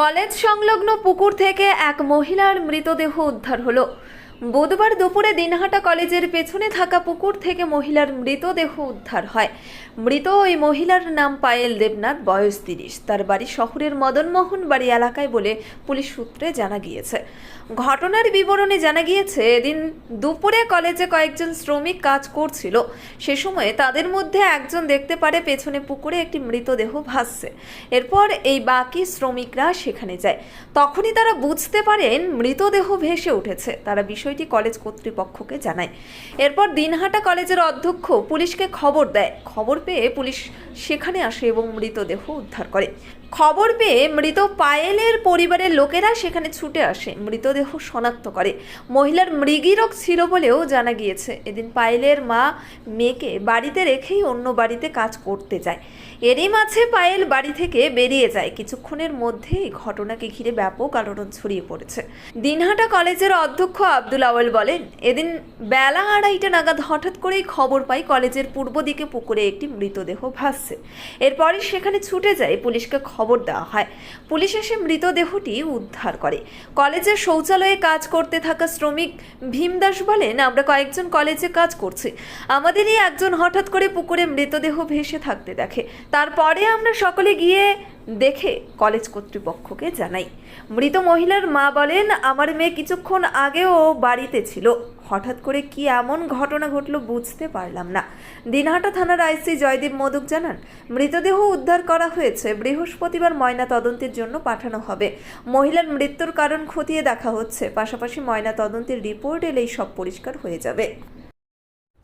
College সংলগ্ন পুকুর থেকে এক মহিলার মৃতদেহ উদ্ধার হলো। বুধবার দুপুরে দিনহাটা কলেজের পেছনে থাকা পুকুর থেকে মহিলার মৃতদেহ উদ্ধার হয়। মৃত ওই মহিলার নাম পায়েল দেবনাথ, বয়স তিরিশ। তার বাড়ি শহরের মদনমোহন বাড়ি এলাকায় বলে পুলিশ সূত্রে জানা গিয়েছে। ঘটনার বিবরণে জানা গিয়েছে, এদিন দুপুরে কলেজে কয়েকজন শ্রমিক কাজ করছিল। সে সময়ে তাদের মধ্যে একজন দেখতে পারে পেছনে পুকুরে একটি মৃতদেহ ভাসছে। এরপর এই বাকি শ্রমিকরা সেখানে যায়। তখনই তারা বুঝতে পারেন মৃতদেহ ভেসে উঠেছে। তারা বিষয়টি কলেজ কর্তৃপক্ষকে জানায়। এরপর দিনহাটা কলেজের অধ্যক্ষ পুলিশকে খবর দেয়। খবর পেয়ে পুলিশ সেখানে আসে এবং মৃতদেহ উদ্ধার করে। খবর পেয়ে মৃত পায়েলের পরিবারের লোকেরা সেখানে ছুটে আসে। মৃতদেহ শনাক্ত করে। মহিলার মৃগীরোগ ছিল বলেও জানা গিয়েছে। এদিন পায়েলের মা মেয়েকে বাড়িতে রেখেই অন্য বাড়িতে কাজ করতে যায়। এরই মাঝে পায়েল বাড়ি থেকে বেরিয়ে যায়। কিছুক্ষণের মধ্যেই ঘটনাকে ঘিরে ব্যাপক আলোড়ন ছড়িয়ে পড়েছে। দিনহাটা কলেজের অধ্যক্ষ আব্দুল আওয়াল বলেন, এদিন বেলা আড়াইটা নাগাদ হঠাৎ করেই খবর পাই কলেজের পূর্ব দিকে পুকুরে একটি মৃতদেহ ভাসছে। এরপরই সেখানে ছুটে যায় পুলিশকে খবর দেওয়া হয়। পুলিশ এসে মৃতদেহটি উদ্ধার করে। কলেজের শৌচালয়ে কাজ করতে থাকা শ্রমিক ভীমদাস বলেন, আমরা কয়েকজন কলেজে কাজ করছি। আমাদেরই একজন হঠাৎ করে পুকুরে মৃতদেহ ভেসে থাকতে দেখে। তারপরে আমরা সকলে গিয়ে দেখে কলেজ কর্তৃপক্ষকে জানাই। মৃত মহিলার মা বলেন, আমার মেয়ে কিছুক্ষণ আগেও বাড়িতে ছিল। হঠাৎ করে কি এমন ঘটনা ঘটলো বুঝতে পারলাম না। দিনহাটা থানার আইসি জয়দীপ মোদক জানান, মৃতদেহ উদ্ধার করা হয়েছে। বৃহস্পতিবার ময়না তদন্তের জন্য পাঠানো হবে। মহিলার মৃত্যুর কারণ খতিয়ে দেখা হচ্ছে। পাশাপাশি ময়না তদন্তের রিপোর্ট এলেই সব পরিষ্কার হয়ে যাবে।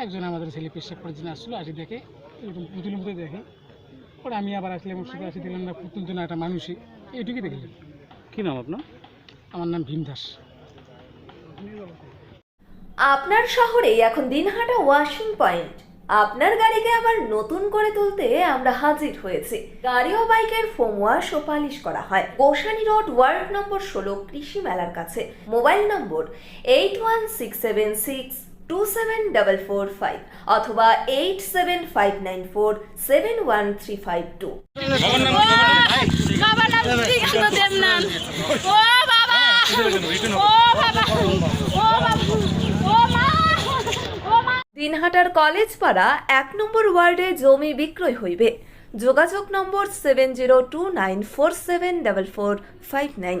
একজন আমাদের ছেলে পেশাব করার জন্য আসছিল আসি দেখে এরকম পুতুলের মধ্যে দেখে। পরে আমি আবার আসলাম ওর সাথে আসি দেখলাম না পুতুল জন্য একটা মানুষই। এইটুকুই দেখলাম। কি নাম আপনার? আমার নাম ভীম দাস। আপনার শহরে এখন দিনহাটা ওয়াশিং পয়েন্ট। আপনার গাড়িকে আবার নতুন করে তুলতে আমরা হাজির হয়েছি। গাড়ি ও বাইকের ফোম ওয়াশ ও পালিশ করা হয়। গোসানি রোড ওয়ার্ড নম্বর ষোলো কৃষি মেলার কাছে। Mobile number eight one six seven six two seven double four five অথবা eight seven five nine four seven one three five two দিনহাটার college পাড়া এক নম্বর ওয়ার্ডে জমি বিক্রয় হইবে। যোগাযোগ number seven zero two nine four seven double four five nine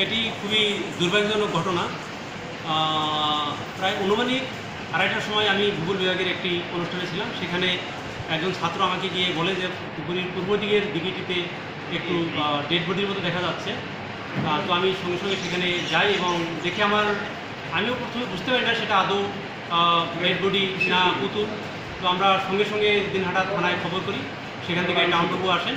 এটি খুবই দুর্ভাগ্যজনক ঘটনা। প্রায় অনুমানিক আড়াইটার সময় আমি ভূগোল বিভাগের একটি অনুষ্ঠানে ছিলাম। সেখানে একজন ছাত্র আমাকে গিয়ে বলে যে পুকুরের পূর্ব দিকের দিকেটিতে একটু ডেড বডির মতো দেখা যাচ্ছে। তো আমি সঙ্গে সঙ্গে সেখানে যাই এবং দেখে আমার, আমিও প্রথমে বুঝতে পারি না সেটা আদৌ ডেড বডি না পুতুল। তো আমরা সঙ্গে সঙ্গে দিনহাটা থানায় খবর করি। সেখান থেকে টাউনবাবু আসেন।